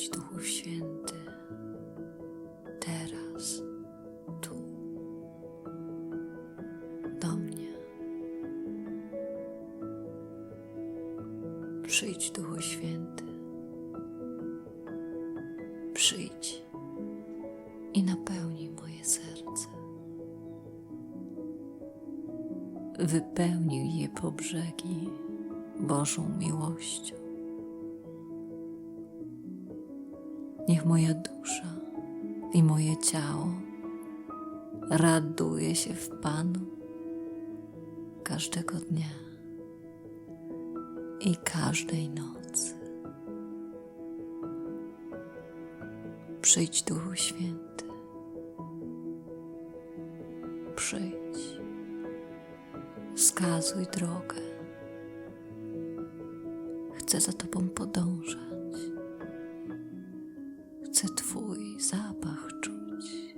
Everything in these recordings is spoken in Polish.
przyjdź Duchu Święty, teraz, tu, do mnie. Przyjdź Duchu Święty, przyjdź i napełnij moje serce. Wypełnij je po brzegi Bożą miłością. Niech moja dusza i moje ciało raduje się w Panu każdego dnia i każdej nocy. Przyjdź, Duchu Święty. Przyjdź. Wskazuj drogę. Chcę za Tobą podążać. Chcę Twój zapach czuć.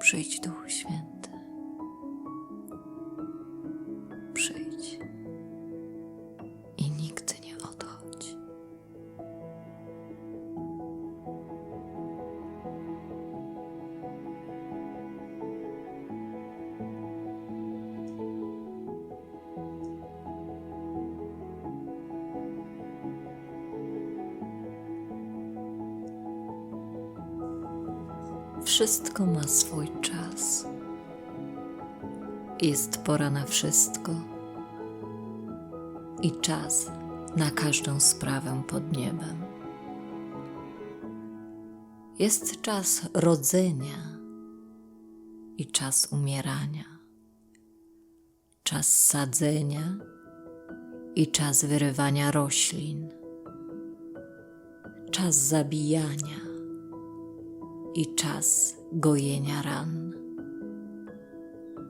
Przyjdź, Duchu Święty. Wszystko ma swój czas. Jest pora na wszystko i czas na każdą sprawę pod niebem. Jest czas rodzenia i czas umierania, czas sadzenia i czas wyrywania roślin, czas zabijania i czas gojenia ran,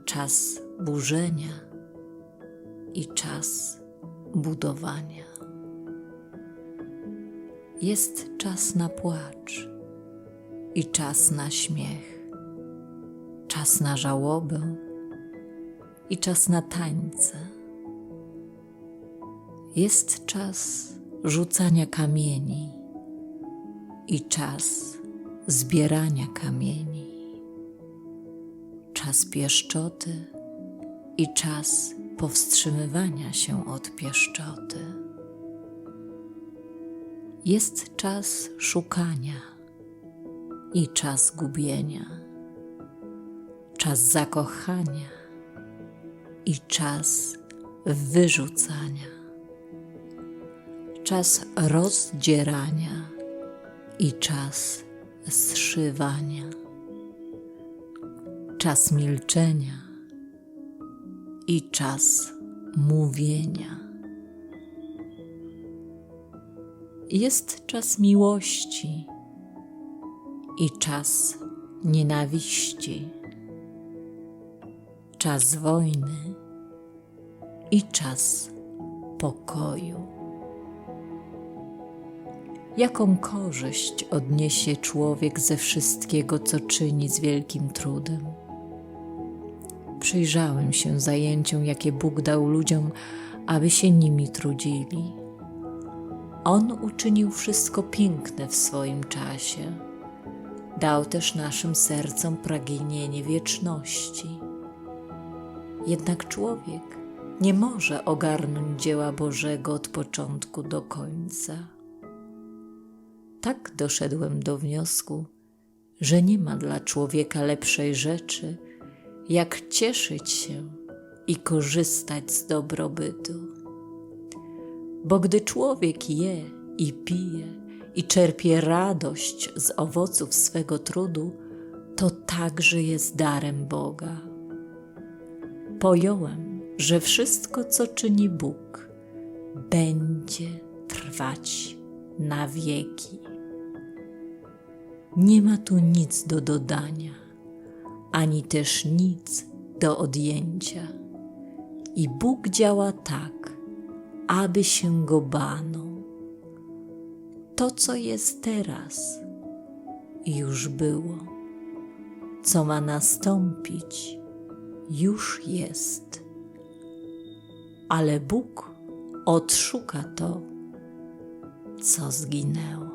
czas burzenia i czas budowania. Jest czas na płacz i czas na śmiech, czas na żałobę i czas na tańce. Jest czas rzucania kamieni i czas zbierania kamieni, czas pieszczoty i czas powstrzymywania się od pieszczoty. Jest czas szukania i czas gubienia, czas zakochania i czas wyrzucania, czas rozdzierania i czas zszywania, czas milczenia i czas mówienia. Jest czas miłości i czas nienawiści, czas wojny i czas pokoju. Jaką korzyść odniesie człowiek ze wszystkiego, co czyni z wielkim trudem? Przyjrzałem się zajęciom, jakie Bóg dał ludziom, aby się nimi trudzili. On uczynił wszystko piękne w swoim czasie. Dał też naszym sercom pragnienie wieczności. Jednak człowiek nie może ogarnąć dzieła Bożego od początku do końca. Tak doszedłem do wniosku, że nie ma dla człowieka lepszej rzeczy, jak cieszyć się i korzystać z dobrobytu. Bo gdy człowiek je i pije i czerpie radość z owoców swego trudu, to także jest darem Boga. Pojąłem, że wszystko, co czyni Bóg, będzie trwać na wieki. Nie ma tu nic do dodania, ani też nic do odjęcia. I Bóg działa tak, aby się go bano. To, co jest teraz, już było. Co ma nastąpić, już jest. Ale Bóg odszuka to, co zginęło.